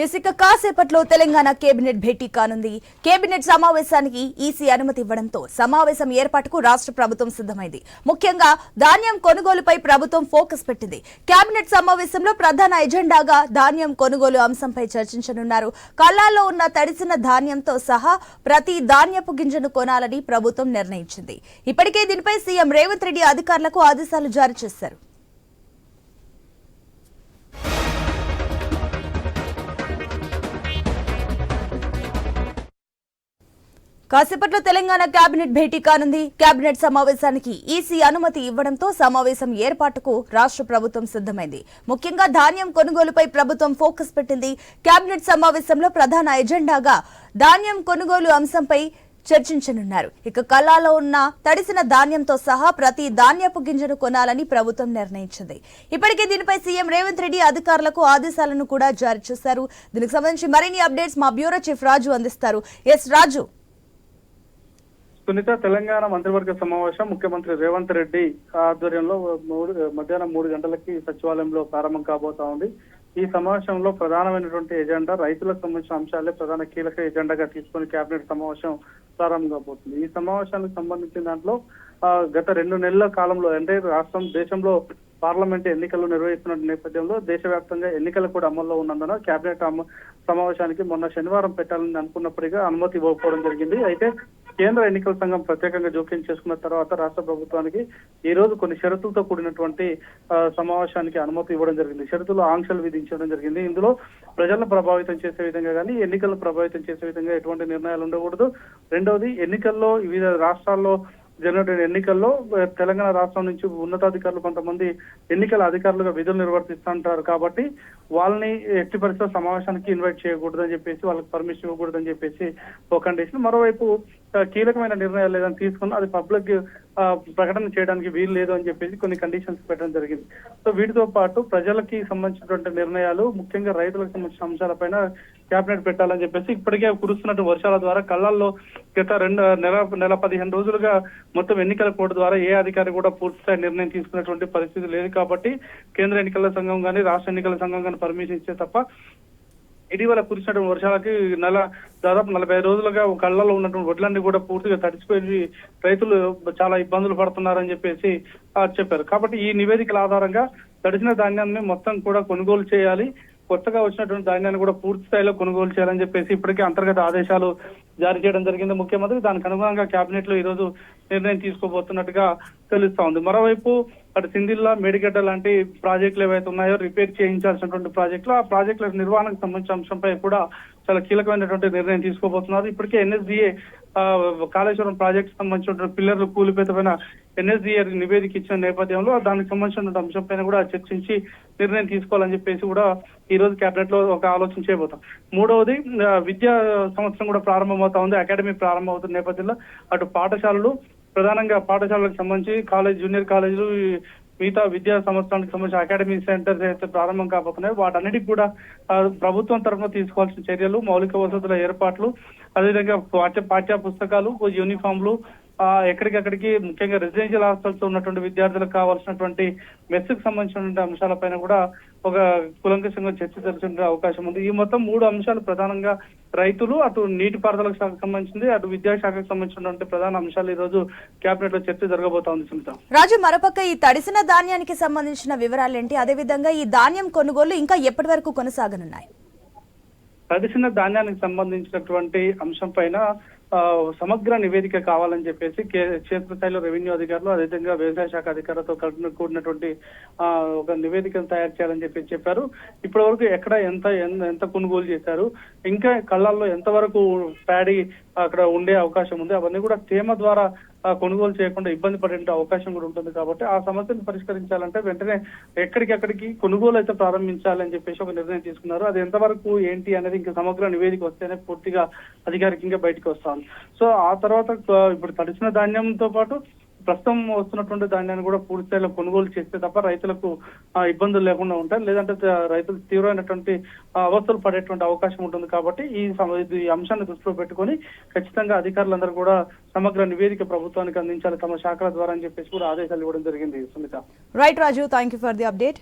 ఇసుక కాసేపట్లో తెలంగాణ కేబినెట్ భేటీ కానుంది. కేబినెట్ సమావేశానికి ఈసీ అనుమతి ఇవ్వడంతో సమావేశం ఏర్పాటుకు రాష్ట్ర ప్రభుత్వం సిద్ధమైంది. ముఖ్యంగా ధాన్యం కొనుగోలుపై ప్రభుత్వం ఫోకస్ పెట్టింది. కేబినెట్ సమావేశంలో ప్రధాన ఎజెండాగా ధాన్యం కొనుగోలు అంశంపై చర్చించనున్నారు. కళ్ళాల్లో ఉన్న తడిసిన ధాన్యంతో సహా ప్రతి ధాన్యపు గింజను కొనాలని ప్రభుత్వం నిర్ణయించింది. ఇప్పటికే దీనిపై సీఎం రేవంత్ రెడ్డి అధికారులకు ఆదేశాలు జారీ చేశారు. కాసేపట్లో తెలంగాణ కేబినెట్ భేటీ కానుంది. కేబినెట్ సమావేశానికి ఈసీ అనుమతి ఇవ్వడంతో సమావేశం ఏర్పాటుకు రాష్ట్ర ప్రభుత్వం సిద్ధమైంది. ముఖ్యంగా ధాన్యం కొనుగోలుపై ప్రభుత్వం ఫోకస్ పెట్టింది. కేబినెట్ సమావేశంలో ప్రధాన ఎజెండాగా ధాన్యం కొనుగోలు అంశంపై చర్చించనున్నారు. ఇక కళాలో ఉన్న తడిసిన ధాన్యంతో సహా ప్రతి ధాన్యపు గింజను కొనాలని ప్రభుత్వం నిర్ణయించింది. ఇప్పటికే దీనిపై సీఎం రేవంత్ రెడ్డి అధికారులకు ఆదేశాలను కూడా జారీ చేశారు. దీనికి సంబంధించి మరిన్ని అప్డేట్స్ మా బ్యూరో చీఫ్ రాజు అందిస్తారు. ఎస్ రాజు. సునీత తెలంగాణ మంత్రివర్గ సమావేశం ముఖ్యమంత్రి రేవంత్ రెడ్డి ఆధ్వర్యంలో మూడు మధ్యాహ్నం మూడు గంటలకి సచివాలయంలో ప్రారంభం కాబోతా ఉంది. ఈ సమావేశంలో ప్రధానమైనటువంటి ఎజెండా రైతులకు సంబంధించిన అంశాలే ప్రధాన కీలక ఎజెండాగా తీసుకుని కేబినెట్ సమావేశం ప్రారంభం కాబోతుంది. ఈ సమావేశానికి సంబంధించిన దాంట్లో గత రెండు నెలల కాలంలో అంటే రాష్ట్రం దేశంలో పార్లమెంట్ ఎన్నికలు నిర్వహిస్తున్న నేపథ్యంలో దేశవ్యాప్తంగా ఎన్నికలు కూడా అమల్లో ఉన్నందున కేబినెట్ సమావేశానికి మొన్న శనివారం పెట్టాలని అనుకున్నప్పటికీ అనుమతి ఇవ్వకపోవడం జరిగింది. అయితే కేంద్ర ఎన్నికల సంఘం ప్రత్యేకంగా జోక్యం చేసుకున్న తర్వాత రాష్ట్ర ప్రభుత్వానికి ఈ రోజు కొన్ని షరతులతో కూడినటువంటి సమావేశానికి అనుమతి ఇవ్వడం జరిగింది. షరతులు ఆంక్షలు విధించడం జరిగింది. ఇందులో ప్రజలను ప్రభావితం చేసే విధంగా కానీ ఎన్నికలను ప్రభావితం చేసే విధంగా ఎటువంటి నిర్ణయాలు ఉండకూడదు. రెండవది ఎన్నికల్లో వివిధ రాష్ట్రాల్లో జరిగినటువంటి ఎన్నికల్లో తెలంగాణ రాష్ట్రం నుంచి ఉన్నతాధికారులు కొంతమంది ఎన్నికల అధికారులుగా విధులు నిర్వర్తిస్తుంటారు కాబట్టి వాళ్ళని ఎట్టి పరిస్థితుల్లో సమావేశానికి ఇన్వైట్ చేయకూడదని చెప్పేసి వాళ్ళకి పర్మిషన్ ఇవ్వకూడదని చెప్పేసి ఒక కండిషన్ మరోవైపు కీలకమైన నిర్ణయాలు ఏదైనా తీసుకున్నా అది పబ్లిక్ ప్రకటన చేయడానికి వీలు లేదు అని చెప్పేసి కొన్ని కండిషన్స్ పెట్టడం జరిగింది. సో వీటితో పాటు ప్రజలకి సంబంధించినటువంటి నిర్ణయాలు ముఖ్యంగా రైతులకు సంబంధించిన అంశాలపైన కేబినెట్ పెట్టాలని చెప్పేసి ఇప్పటికే కురుస్తున్నట్టు వర్షాల ద్వారా కళ్ళల్లో గత రెండు నెల నెల పదిహేను రోజులుగా మొత్తం ఎన్నికల కోడ్ ద్వారా ఏ అధికారి కూడా పూర్తిస్థాయి నిర్ణయం తీసుకున్నటువంటి పరిస్థితి లేదు కాబట్టి కేంద్ర ఎన్నికల సంఘం కానీ రాష్ట్ర ఎన్నికల సంఘం కానీ పర్మిషన్ ఇస్తే తప్ప ఇటీవల కురిసినటువంటి వర్షాలకి నెల దాదాపు నలభై రోజులుగా కళ్ళలో ఉన్నటువంటి వడ్లన్నీ కూడా పూర్తిగా తడిచిపోయి రైతులు చాలా ఇబ్బందులు పడుతున్నారని చెప్పేసి చెప్పారు. కాబట్టి ఈ నివేదికల ఆధారంగా తడిచిన ధాన్యాన్ని మొత్తం కూడా కొనుగోలు చేయాలి. కొత్తగా వచ్చినటువంటి ధాన్యాన్ని కూడా పూర్తి స్థాయిలో కొనుగోలు చేయాలని చెప్పేసి ఇప్పటికే అంతర్గత ఆదేశాలు జారీ చేయడం జరిగింది. ముఖ్యమంత్రి దానికి అనుగుణంగా కేబినెట్లో ఈ రోజు నిర్ణయం తీసుకోబోతున్నట్టుగా తెలుస్తా ఉంది. మరోవైపు అటు సింధిల్లా మేడిగడ్డ లాంటి ప్రాజెక్టులు ఏవైతే ఉన్నాయో రిపేర్ చేయించాల్సినటువంటి ప్రాజెక్టులు ఆ ప్రాజెక్టుల నిర్వహణకు సంబంధించిన అంశంపై కూడా చాలా కీలకమైనటువంటి నిర్ణయం తీసుకోబోతున్నారు. ఇప్పటికే ఎన్ఎస్డిఏ కాళేశ్వరం ప్రాజెక్ట్ సంబంధించిన పిల్లర్లు కూలిపోయిన ఎన్ఎస్డిఆర్ నివేదిక ఇచ్చిన నేపథ్యంలో దానికి సంబంధించిన అంశంపైన కూడా చర్చించి నిర్ణయం తీసుకోవాలని చెప్పేసి కూడా ఈ రోజు కేబినెట్లో ఒక ఆలోచన చేయబోతాం. మూడవది విద్యా సంవత్సరం కూడా ప్రారంభమవుతా ఉంది అకాడమీ ప్రారంభమవుతున్న నేపథ్యంలో అటు పాఠశాలలు ప్రధానంగా పాఠశాలలకు సంబంధించి కాలేజ్ జూనియర్ కాలేజీలు మిగతా విద్యా సంవత్సరానికి సంబంధించిన అకాడమీ సెంటర్స్ అయితే ప్రారంభం కాబోతున్నాయి వాటన్నిటికి కూడా ప్రభుత్వం తరఫున తీసుకోవాల్సిన చర్యలు మౌలిక వసతుల ఏర్పాట్లు అదేవిధంగా పాఠ్య పాఠ్య పుస్తకాలు యూనిఫామ్లు ఎక్కడికక్కడికి ముఖ్యంగా రెసిడెన్షియల్ హాస్టల్స్ ఉన్నటువంటి విద్యార్థులకు కావాల్సినటువంటి మెస్సుకు సంబంధించినటువంటి అంశాలపైన కూడా ఒక కులంకషంగా చర్చ జరిగే అవకాశం ఉంది. ఈ మొత్తం మూడు అంశాలు ప్రధానంగా రైతులు అటు నీటిపారుదల శాఖకు సంబంధించింది అటు విద్యాశాఖకు సంబంధించినటువంటి ప్రధాన అంశాలు ఈ రోజు కేబినెట్లో చర్చ జరగబోతా ఉంది సుమిత రాజు మరోపక్క ఈ తడిసిన ధాన్యానికి సంబంధించిన వివరాలేంటి? అదేవిధంగా ఈ ధాన్యం కొనుగోలు ఇంకా ఎప్పటి వరకు కొనసాగనున్నాయి? తడిసిన ధాన్యానికి సంబంధించినటువంటి అంశం పైన సమగ్ర నివేదిక కావాలని చెప్పేసి కే- క్షేత్రస్థాయిలో రెవెన్యూ అధికారులు అదేవిధంగా వ్యవసాయ శాఖ అధికారులతో కూడినటువంటి ఆ, ఒక నివేదికను తయారు చేయాలని చెప్పి చెప్పారు. ఇప్పటి వరకు ఎక్కడ ఎంత ఎంత కొనుగోలు చేశారు ఇంకా కళ్ళల్లో ఎంతవరకు ప్యాడీ అక్కడ ఉండే అవకాశం ఉంది అవన్నీ కూడా తేమ ద్వారా కొనుగోలు చేయకుండా ఇబ్బంది పడే అవకాశం కూడా ఉంటుంది కాబట్టి ఆ సమస్యను పరిష్కరించాలంటే వెంటనే ఎక్కడికెక్కడికి కొనుగోలు అయితే ప్రారంభించాలని చెప్పేసి ఒక నిర్ణయం తీసుకున్నారు. అది ఎంతవరకు ఏంటి అనేది ఇంకా సమగ్ర నివేదిక వస్తేనే పూర్తిగా అధికారికంగా బయటకు వస్తాను. సో ఆ తర్వాత ఇప్పుడు తడిసిన ధాన్యంతో పాటు ప్రస్తుతం వస్తున్నటువంటి ధాన్యాన్ని కూడా పూర్తి స్థాయిలో కొనుగోలు చేస్తే తప్ప రైతులకు ఇబ్బందులు లేకుండా ఉంటాయి. లేదంటే రైతులు తీవ్రమైనటువంటి అవస్థలు పడేటువంటి అవకాశం ఉంటుంది కాబట్టి ఈ ఈ అంశాన్ని దృష్టిలో పెట్టుకొని ఖచ్చితంగా అధికారులందరూ కూడా సమగ్ర నివేదిక ప్రభుత్వానికి అందించాలి తమ శాఖల ద్వారా అని చెప్పేసి కూడా ఆదేశాలు ఇవ్వడం జరిగింది Sumitha right Raju thank you for the update